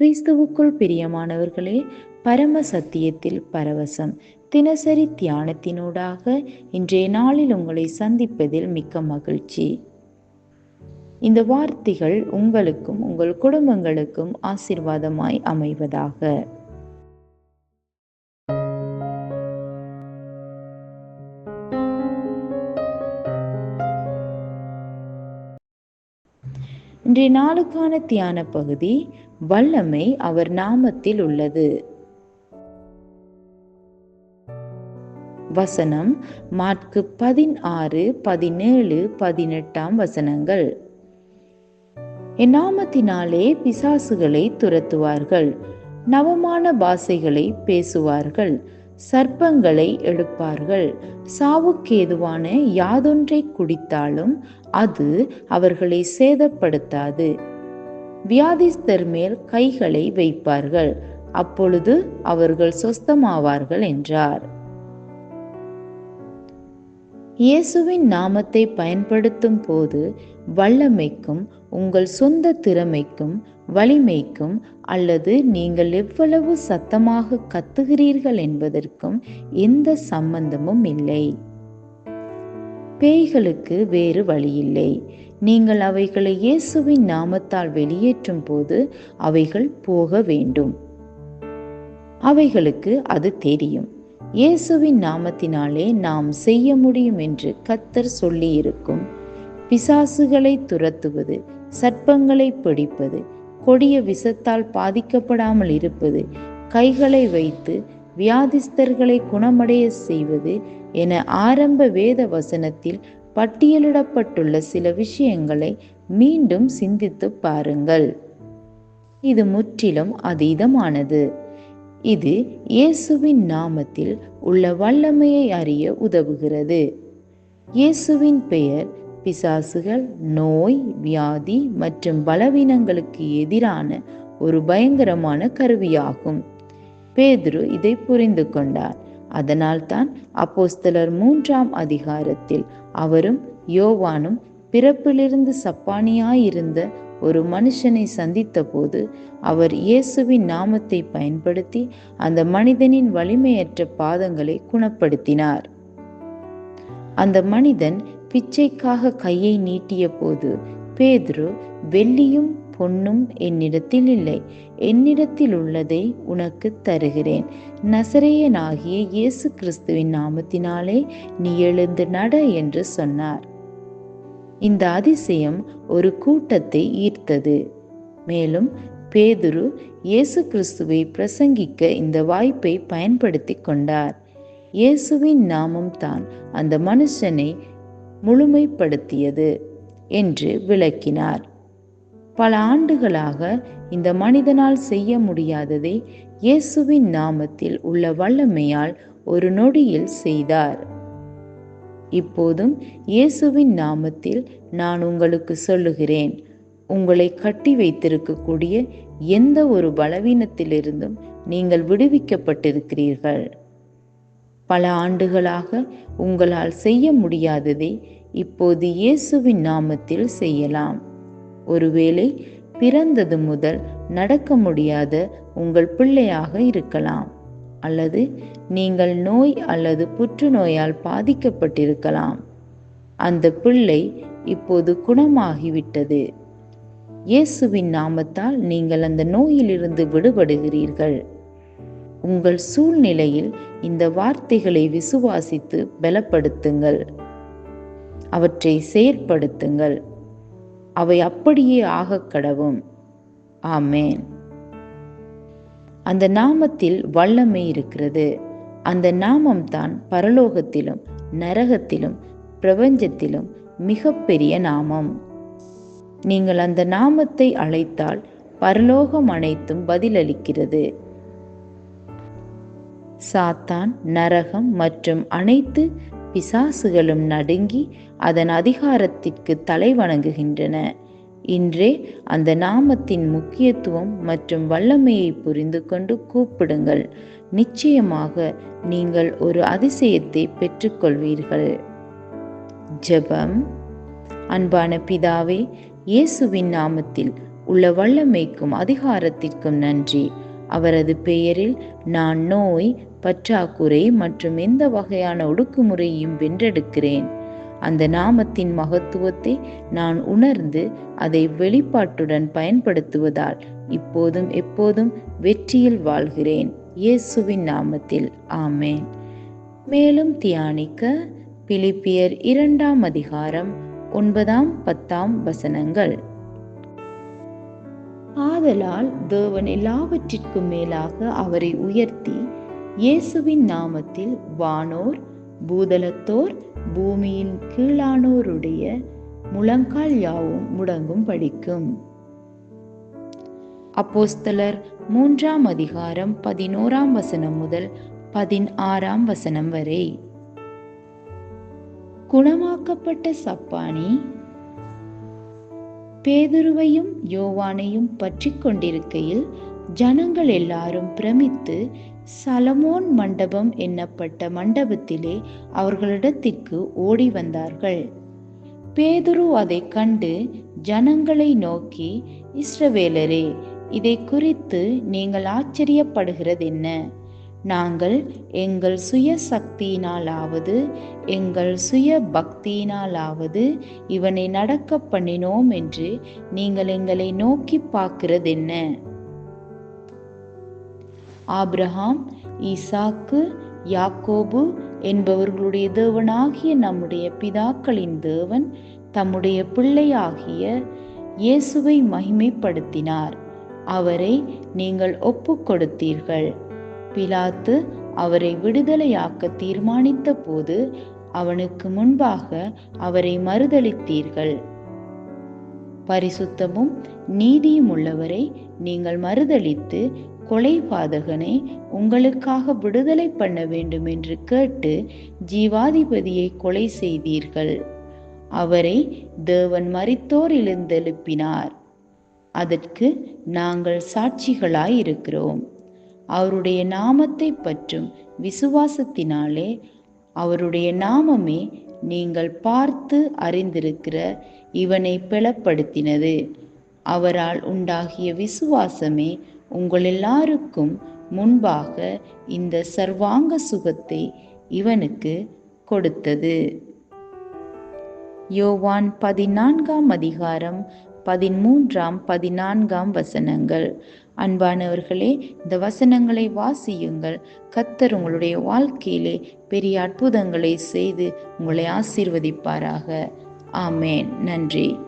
கிறிஸ்துவுக்குள் பிரியமானவர்களே பரம சத்தியத்தில் பரவசம். தினசரி தியானத்தினூடாக இன்றைய நாளில் உங்களை சந்திப்பதில் மிக்க மகிழ்ச்சி. இந்த வார்த்தைகள் உங்களுக்கும் உங்கள் குடும்பங்களுக்கும் ஆசிர்வாதமாய் அமைவதாக. இன்றைய நாளுக்கான தியான பகுதி வல்லமை அவர் நாமத்தில் உள்ளது. வசனம் மாற்கு பதினாறு பதினேழு பதினெட்டாம் வசனங்கள். என் நாமத்தினாலே பிசாசுகளை துரத்துவார்கள் நவமான பாசைகளை பேசுவார்கள் சர்ப்பங்களை எடுப்பார்கள் சாவுக்கேதுவான யாதொன்றை குடித்தாலும் அது அவர்களை சேதப்படுத்தாது. வியாதிஸ்தர் மேல் கைகளை வைப்பார்கள். அப்பொழுது அவர்கள் சொஸ்தமாவார்கள் என்றார். இயேசுவின் நாமத்தை பயன்படுத்தும் போது வல்லமைக்கும் உங்கள் சொந்த திறமைக்கும் வலிமைக்கும் அல்லது நீங்கள் எவ்வளவு சத்தமாக கத்துகிறீர்கள் என்பதற்கும் எந்த சம்பந்தமும் இல்லை. பேய்களுக்கு வேறு வழியில்லை. நீங்கள் அவைகளை இயேசுவின் நாமத்தால் வெளியேற்றும் போது அவைகள் போக வேண்டும். அவைகளுக்கு அது தெரியும். இயேசுவின் நாமத்தினாலே நாம் செய்ய முடியும் என்று கத்தர் சொல்லியிருக்கும். பிசாசுகளை துரத்துவது சர்ப்பங்களை பிடிப்பது கொடிய விஷத்தால் பாதிக்கப்படாமல் இருப்பது கைகளை வைத்து வியாதிஸ்தர்களை குணமடைய செய்வது என ஆரம்ப வேத வசனத்தில் பட்டியலிடப்பட்டுள்ள சில விஷயங்களை மீண்டும் சிந்தித்து பாருங்கள். இது முற்றிலும் அதீதமானது. இது இயேசுவின் நாமத்தில் உள்ள வல்லமையை அறிய உதவுகிறது. இயேசுவின் பெயர் பிசாசுகள் நோய் வியாதி மற்றும் பலவீனங்களுக்கு எதிரான ஒரு பயங்கரமான கருவியாகும். பேதுரு இதை புரிந்து கொண்டார். அதனால்தான் அப்போஸ்தலர் மூன்றாம் அதிகாரத்தில் அவரும் யோவானும் பிறப்பிலிருந்து சப்பானியாயிருந்த ஒரு மனுஷனை சந்தித்த போது அவர் இயேசுவின் நாமத்தை பயன்படுத்தி அந்த மனிதனின் வலிமையற்ற பாதங்களை குணப்படுத்தினார். அந்த மனிதன் பிச்சைக்காக கையை நீட்டிய போது பேதுரு வெள்ளியும் பொன்னும் என்னிடத்தில் இல்லை. என்னிடத்தில் உள்ளதை உனக்கு தருகிறேன். நசரேயனாகிய இயேசு கிறிஸ்துவின் நாமத்தினாலே நீ எழுந்து நட என்று சொன்னார். இந்த அதிசயம் ஒரு கூட்டத்தை ஈர்த்தது. மேலும் பேதுரு இயேசு கிறிஸ்துவை பிரசங்கிக்க இந்த வாய்ப்பை பயன்படுத்தி கொண்டார். இயேசுவின் நாமம் தான் அந்த மனுஷனை முழுமைப்படுத்தியது என்று விளக்கினார். பல ஆண்டுகளாக இந்த மனிதனால் செய்ய முடியாததை இயேசுவின் நாமத்தில் உள்ள வல்லமையால் ஒரு நொடியில் செய்தார். இப்போதும் இயேசுவின் நாமத்தில் நான் உங்களுக்கு சொல்லுகிறேன் உங்களை கட்டி வைத்திருக்கக்கூடிய எந்த ஒரு பலவீனத்திலிருந்தும் நீங்கள் விடுவிக்கப்பட்டிருக்கிறீர்கள். பல ஆண்டுகளாக உங்களால் செய்ய முடியாததை இப்போது இயேசுவின் நாமத்தில் செய்யலாம். ஒருவேளை பிறந்தது முதல் நடக்க முடியாத உங்கள் பிள்ளையாக இருக்கலாம் அல்லது நீங்கள் நோய் அல்லது புற்றுநோயால் பாதிக்கப்பட்டிருக்கலாம். அந்த பிள்ளை இப்போது குணமாகிவிட்டது. இயேசுவின் நாமத்தால் நீங்கள் அந்த நோயிலிருந்து விடுபடுகிறீர்கள். உங்கள் சூழ்நிலையில் இந்த வார்த்தைகளை விசுவாசித்து பலப்படுத்துங்கள். அவற்றை செயற்படுத்துங்கள். அவை அப்படியே ஆகக் கடவும். ஆமேன். அந்த நாமத்தில் வல்லமை இருக்கிறது. அந்த நாமம் தான் பரலோகத்திலும் நரகத்திலும் பிரபஞ்சத்திலும் மிகப்பெரிய நாமம். நீங்கள் அந்த நாமத்தை அழைத்தால் பரலோகம் அனைத்தும் பதிலளிக்கிறது. சாத்தான் நரகம் மற்றும் அனைத்து பிசாசுகளும் நடுங்கி அதன் அதிகாரத்திற்கு தலை வணங்குகின்றன. இன்றே அந்த நாமத்தின் முக்கியத்துவம் மற்றும் வல்லமையை புரிந்து கொண்டு கூப்பிடுங்கள். நிச்சயமாக நீங்கள் ஒரு அதிசயத்தை பெற்றுக்கொள்வீர்கள். ஜெபம். அன்பான பிதாவே இயேசுவின் நாமத்தில் உள்ள வல்லமைக்கும் அதிகாரத்திற்கும் நன்றி. அவரது பெயரில் நான் நோய் பற்றாக்குறை மற்றும் எந்த வகையான ஒடுக்குமுறையும் வென்றெடுக்கிறேன். அந்த நாமத்தின் மகத்துவத்தை நான் உணர்ந்து அதை வெளிப்பாட்டுடன் பயன்படுத்துவதால் இப்போதும் எப்போதும் வெற்றியில் வாழ்கிறேன். இயேசுவின் நாமத்தில். ஆமேன். மேலும் தியானிக்க பிலிப்பியர் இரண்டாம் அதிகாரம் ஒன்பதாம் பத்தாம் வசனங்கள். ஆதலால் தேவன் எல்லாவற்றிற்கும் மேலாக அவரை உயர்த்தி இயேசுவின் நாமத்தில் வானோர் பூதலத்தோர் பூமியின் கீழானோருடைய முழங்கால் யாவும் முடங்கும் படிக்கும். அப்போஸ்தலர் மூன்றாம் அதிகாரம் பதினோராம் வசனம் முதல் பதினாறாம் வசனம் வரை. குணமாக்கப்பட்ட சப்பானி பேதுருவையும் யோவானையும் பற்றி கொண்டிருக்கையில் ஜனங்கள் எல்லாரும் பிரமித்து சலமோன் மண்டபம் என்னப்பட்ட மண்டபத்திலே அவர்களிடத்திற்கு ஓடி வந்தார்கள். பேதுரு அதை கண்டு ஜனங்களை நோக்கி இஸ்ரவேலரே இதை குறித்து நீங்கள் ஆச்சரியப்படுகிறது என்ன நாங்கள் எங்கள் சுய சக்தியினாலாவது எங்கள் சுய பக்தியினாலாவது இவனை நடக்க பண்ணினோம் என்று நீங்கள் எங்களை நோக்கி பார்க்கிறதென்ன? ஆப்ரஹாம் ஈசாக்கு யாக்கோபு என்பவர்களுடைய தேவனாகிய நம்முடைய பிதாக்களின் தேவன் தம்முடைய பிள்ளையாகிய இயேசுவை மகிமைப்படுத்தினார். அவரை நீங்கள் ஒப்பு கொடுத்தீர்கள் பிலாத்து அவரை விடுதலையாக்க தீர்மானித்த போது அவனுக்கு முன்பாக அவரை மறுதளித்தீர்கள் பரிசுத்தமும் நீதியும் உள்ளவரை நீங்கள் மறுதளித்து கொலைபாதகனை உங்களுக்காக விடுதலை பண்ண வேண்டும் என்று கேட்டு ஜீவாதிபதியை கொலை செய்தீர்கள். அவரை தேவன் மறித்தோர் எழுந்தெழுப்பினார். அதற்கு நாங்கள் சாட்சிகளாய் இருக்கிறோம் அவருடைய நாமத்தை பற்றும் விசுவாசத்தினாலே அவருடைய நாமமே நீங்கள் பார்த்து அறிந்திருக்கிற இவனை பிளப்படுத்தினது. அவரால் உண்டாகிய விசுவாசமே உங்கள் எல்லாருக்கும் முன்பாக இந்த சர்வாங்க சுகத்தை இவனுக்கு கொடுத்தது. யோவான் பதினான்காம் அதிகாரம் பதிமூன்றாம் பதினான்காம் வசனங்கள். அன்பானவர்களே இந்த வசனங்களை வாசியுங்கள். கத்தர் உங்களுடைய வாழ்க்கையிலே பெரிய அற்புதங்களை செய்து உங்களை ஆசீர்வதிப்பாராக. ஆமேன். நன்றி.